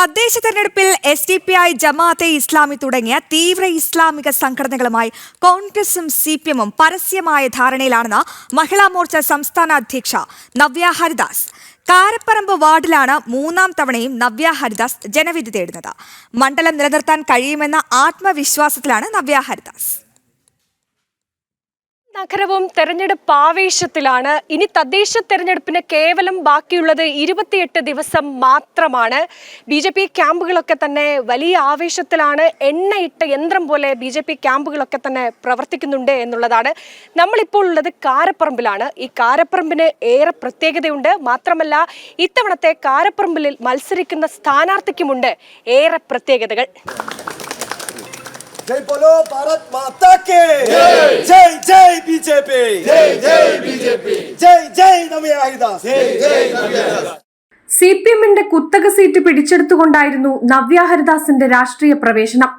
തദ്ദേശ തെരഞ്ഞെടുപ്പിൽ S D P I Jamaat-e Islami തുടങ്ങിയ തീവ്ര ഇസ്ലാമിക സംഘടനകളുമായി കോൺഗ്രസും സി പി എമ്മും പരസ്യമായ ധാരണയിലാണെന്ന് മഹിളാ മോർച്ച സംസ്ഥാന അധ്യക്ഷ നവ്യ ഹരിദാസ്. കാരപ്പറമ്പ് വാർഡിലാണ് മൂന്നാം തവണയും നവ്യ ഹരിദാസ് ജനവിധി തേടുന്നത്. മണ്ഡലം നിലനിർത്താൻ കഴിയുമെന്ന ആത്മവിശ്വാസത്തിലാണ് നവ്യ ഹരിദാസ്. നഗരവും തെരഞ്ഞെടുപ്പ് ആവേശത്തിലാണ്. ഇനി തദ്ദേശ തെരഞ്ഞെടുപ്പിന് കേവലം ബാക്കിയുള്ളത് ഇരുപത്തിയെട്ട് ദിവസം മാത്രമാണ്. ബി ജെ പി ക്യാമ്പുകളൊക്കെ തന്നെ വലിയ ആവേശത്തിലാണ്. എണ്ണയിട്ട യന്ത്രം പോലെ ബി ജെ പി ക്യാമ്പുകളൊക്കെ തന്നെ പ്രവർത്തിക്കുന്നുണ്ട് എന്നുള്ളതാണ്. നമ്മളിപ്പോൾ ഉള്ളത് കാരപ്പറമ്പിലാണ്. ഈ കാരപ്പറമ്പിന് ഏറെ പ്രത്യേകതയുണ്ട്. മാത്രമല്ല ഇത്തവണത്തെ കാരപ്പറമ്പിൽ മത്സരിക്കുന്ന സ്ഥാനാർത്ഥിക്കുമുണ്ട് ഏറെ പ്രത്യേകതകൾ. जय बोलो भारत माता के जय जय बीजेपी जय जय बीजेपी जय जय नव्या हरिदास जय जय സി പി എമ്മിന്റെ കുത്തക സീറ്റ് പിടിച്ചെടുത്തുകൊണ്ടായിരുന്നു നവ്യ ഹരിദാസിന്റെ രാഷ്ട്രീയ പ്രവേശനം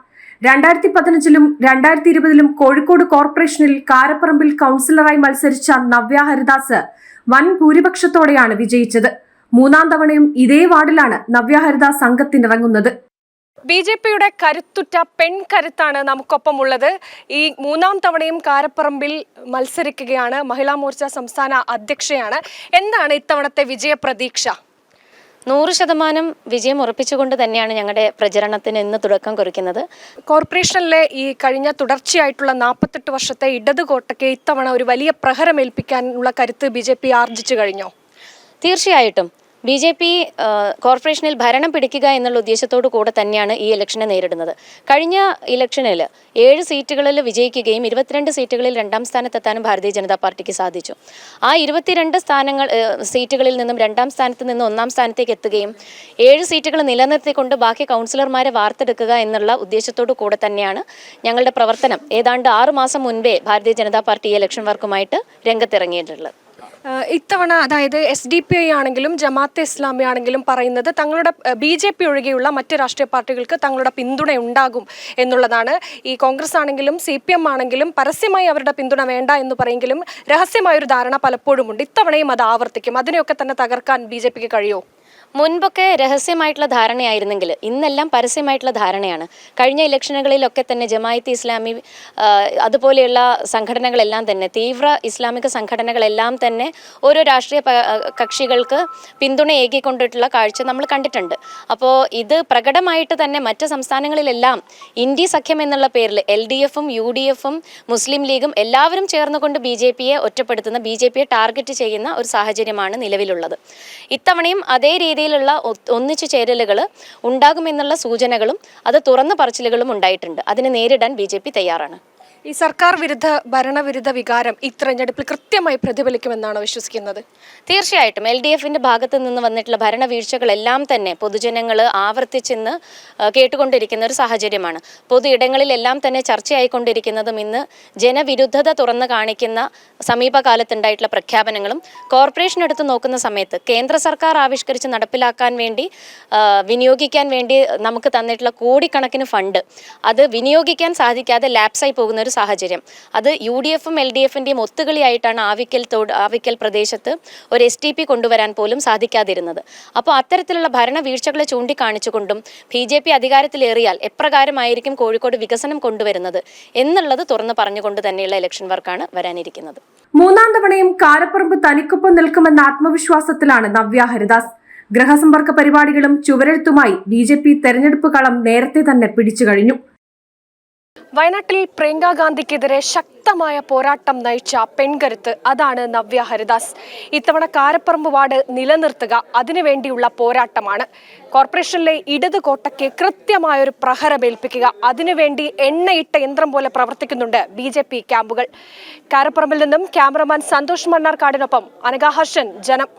രണ്ടായിരത്തി പതിനഞ്ചിലും രണ്ടായിരത്തി ഇരുപതിലും കോഴിക്കോട് കോർപ്പറേഷനിൽ കാരപ്പറമ്പിൽ കൗൺസിലറായി മത്സരിച്ച നവ്യ ഹരിദാസ് വൻ ഭൂരിപക്ഷത്തോടെയാണ് വിജയിച്ചത് മൂന്നാം തവണയും ഇതേ വാർഡിലാണ് നവ്യ ഹരിദാസ് സംഘത്തിനിറങ്ങുന്നത് ബി ജെ പിയുടെ കരുത്തുറ്റ പെൺകരുത്താണ് നമുക്കൊപ്പം ഉള്ളത് ഈ മൂന്നാം തവണയും കാരപ്പറമ്പിൽ മത്സരിക്കുകയാണ്. മഹിളാ മോർച്ച സംസ്ഥാന അധ്യക്ഷയാണ്. എന്താണ് ഇത്തവണത്തെ വിജയ പ്രതീക്ഷ? നൂറ് ശതമാനം വിജയം ഉറപ്പിച്ചുകൊണ്ട് തന്നെയാണ് ഞങ്ങളുടെ പ്രചരണത്തിന് ഇന്ന് തുടക്കം കുറിക്കുന്നത്. കോർപ്പറേഷനിലെ ഈ കഴിഞ്ഞ തുടർച്ചയായിട്ടുള്ള നാൽപ്പത്തെട്ട് വർഷത്തെ ഇടത് കോട്ടയ്ക്ക് ഇത്തവണ ഒരു വലിയ പ്രഹരമേൽപ്പിക്കാനുള്ള കരുത്ത് ബി ജെ പി ആർജിച്ചു കഴിഞ്ഞോ? തീർച്ചയായിട്ടും. ബി ജെ പി കോർപ്പറേഷനിൽ ഭരണം പിടിക്കുക എന്നുള്ള ഉദ്ദേശത്തോടു കൂടെ തന്നെയാണ് ഈ ഇലക്ഷനെ നേരിടുന്നത്. കഴിഞ്ഞ ഇലക്ഷനിൽ ഏഴ് സീറ്റുകളിൽ വിജയിക്കുകയും ഇരുപത്തിരണ്ട് സീറ്റുകളിൽ രണ്ടാം സ്ഥാനത്തെത്താനും ഭാരതീയ ജനതാ പാർട്ടിക്ക് സാധിച്ചു. ആ ഇരുപത്തിരണ്ട് സ്ഥാനങ്ങൾ സീറ്റുകളിൽ നിന്നും രണ്ടാം സ്ഥാനത്ത് നിന്ന് ഒന്നാം സ്ഥാനത്തേക്ക് എത്തുകയും ഏഴ് സീറ്റുകൾ നിലനിർത്തിക്കൊണ്ട് ബാക്കി കൗൺസിലർമാരെ വാർത്തെടുക്കുക എന്നുള്ള ഉദ്ദേശത്തോടു കൂടെ തന്നെയാണ് ഞങ്ങളുടെ പ്രവർത്തനം. ഏതാണ്ട് ആറുമാസം മുൻപേ ഭാരതീയ ജനതാ പാർട്ടി ഇലക്ഷൻ വർക്കുമായിട്ട് രംഗത്തിറങ്ങിയിട്ടുള്ളത്. ഇത്തവണ അതായത് എസ് ഡി പി ഐ ആണെങ്കിലും ജമാഅത്തെ ഇസ്ലാമി ആണെങ്കിലും പറയുന്നത് തങ്ങളുടെ ബി ജെ പി ഒഴികെയുള്ള മറ്റ് രാഷ്ട്രീയ പാർട്ടികൾക്ക് തങ്ങളുടെ പിന്തുണ ഉണ്ടാകും എന്നുള്ളതാണ്. ഈ കോൺഗ്രസ് ആണെങ്കിലും സി പി എം ആണെങ്കിലും പരസ്യമായി അവരുടെ പിന്തുണ വേണ്ട എന്ന് പറയെങ്കിലും രഹസ്യമായൊരു ധാരണ പലപ്പോഴും ഉണ്ട് ഇത്തവണയും അത് ആവർത്തിക്കും. അതിനെയൊക്കെ തന്നെ തകർക്കാൻ ബി ജെ പിക്ക് കഴിയുമോ മുൻപൊക്കെ രഹസ്യമായിട്ടുള്ള ധാരണയായിരുന്നെങ്കിൽ ഇന്നെല്ലാം പരസ്യമായിട്ടുള്ള ധാരണയാണ്. കഴിഞ്ഞ ഇലക്ഷനുകളിലൊക്കെ തന്നെ ജമായത്ത് ഇസ്ലാമി അതുപോലെയുള്ള സംഘടനകളെല്ലാം തന്നെ തീവ്ര ഇസ്ലാമിക സംഘടനകളെല്ലാം തന്നെ ഓരോ രാഷ്ട്രീയ കക്ഷികൾക്ക് പിന്തുണ ഏകിക്കൊണ്ടിട്ടുള്ള കാഴ്ച നമ്മൾ കണ്ടിട്ടുണ്ട്. അപ്പോൾ ഇത് പ്രകടമായിട്ട് തന്നെ മറ്റ് സംസ്ഥാനങ്ങളിലെല്ലാം ഇന്ത്യ സഖ്യം എന്നുള്ള പേരിൽ എൽ ഡി എഫും യു ഡി എഫും മുസ്ലിം ലീഗും എല്ലാവരും ചേർന്നുകൊണ്ട് ബി ജെ പിയെ ഒറ്റപ്പെടുത്തുന്ന ബി ജെ പിയെ ടാർഗറ്റ് ചെയ്യുന്ന ഒരു സാഹചര്യമാണ് നിലവിലുള്ളത്. ഇത്തവണയും അതേ രീതിയിലുള്ള ഒന്നിച്ചു ചേരലുകൾ ഉണ്ടാകുമെന്നുള്ള സൂചനകളും അത് തുറന്ന പറച്ചിലുകളും ഉണ്ടായിട്ടുണ്ട്. അതിനെ നേരിടാൻ ബി തയ്യാറാണ്. ഈ സർക്കാർ വിരുദ്ധ ഭരണവിരുദ്ധ വികാരം ഈ തെരഞ്ഞെടുപ്പിൽ കൃത്യമായി പ്രതിഫലിക്കുമെന്നാണ് വിശ്വസിക്കുന്നത്? തീർച്ചയായിട്ടും. എൽ ഡി എഫിന്റെ ഭാഗത്ത് നിന്ന് വന്നിട്ടുള്ള ഭരണവീഴ്ചകളെല്ലാം തന്നെ പൊതുജനങ്ങൾ ആവർത്തിച്ചെന്ന് കേട്ടുകൊണ്ടിരിക്കുന്ന ഒരു സാഹചര്യമാണ്. പൊതു ഇടങ്ങളിലെല്ലാം തന്നെ ചർച്ചയായിക്കൊണ്ടിരിക്കുന്നതും ഇന്ന് ജനവിരുദ്ധത തുറന്നു കാണിക്കുന്ന സമീപകാലത്തുണ്ടായിട്ടുള്ള പ്രഖ്യാപനങ്ങളും കോർപ്പറേഷൻ എടുത്ത് നോക്കുന്ന സമയത്ത് കേന്ദ്ര സർക്കാർ ആവിഷ്കരിച്ച് നടപ്പിലാക്കാൻ വേണ്ടി വിനിയോഗിക്കാൻ വേണ്ടി നമുക്ക് തന്നിട്ടുള്ള കോടിക്കണക്കിന് ഫണ്ട്. അത് വിനിയോഗിക്കാൻ സാധിക്കാതെ ലാപ്സായി പോകുന്ന ഒരു സാഹചര്യം. അത് യു ഡി എഫും എൽ ഡി എഫിന്റെയും ഒത്തുകളിയായിട്ടാണ് ആവിക്കൽ തോട് ആവിക്കൽ പ്രദേശത്ത് ഒരു എസ് ടി പി കൊണ്ടുവരാൻ പോലും സാധിക്കാതിരുന്നത്. അപ്പോൾ അത്തരത്തിലുള്ള ഭരണവീഴ്ചകളെ ചൂണ്ടിക്കാണിച്ചുകൊണ്ടും ബി ജെ പി അധികാരത്തിലേറിയാൽ എപ്രകാരമായിരിക്കും കോഴിക്കോട് വികസനം കൊണ്ടുവരുന്നത് എന്നുള്ളത് തുറന്നു പറഞ്ഞുകൊണ്ട് തന്നെയുള്ള ഇലക്ഷൻ വർക്കാണ് വരാനിരിക്കുന്നത്. മൂന്നാം തവണയും കാരപ്പറമ്പ് തനിക്കൊപ്പം നിൽക്കുമെന്ന ആത്മവിശ്വാസത്തിലാണ് നവ്യ ഹരിദാസ്. ഗ്രഹസമ്പർക്ക പരിപാടികളും ചുവരെഴുത്തുമായി ബി ജെ പി തെരഞ്ഞെടുപ്പ് കളം നേരത്തെ തന്നെ പിടിച്ചു കഴിഞ്ഞു. വയനാട്ടിൽ പ്രിയങ്ക ഗാന്ധിക്കെതിരെ ശക്തമായ പോരാട്ടം നയിച്ച പെൺകരുത്ത് അതാണ് നവ്യ ഹരിദാസ്. ഇത്തവണ കാരപ്പറമ്പ് വാർഡ് നിലനിർത്തുക അതിനുവേണ്ടിയുള്ള പോരാട്ടമാണ്. കോർപ്പറേഷനിലെ ഇടത് കോട്ടയ്ക്ക് കൃത്യമായൊരു പ്രഹരമേൽപ്പിക്കുക അതിനുവേണ്ടി എണ്ണയിട്ട യന്ത്രം പോലെ പ്രവർത്തിക്കുന്നുണ്ട് ബി ക്യാമ്പുകൾ. കാരപ്പറമ്പിൽ നിന്നും ക്യാമറമാൻ സന്തോഷ് മണ്ണാർക്കാടിനൊപ്പം അനഘാഹർഷൻ ജനം.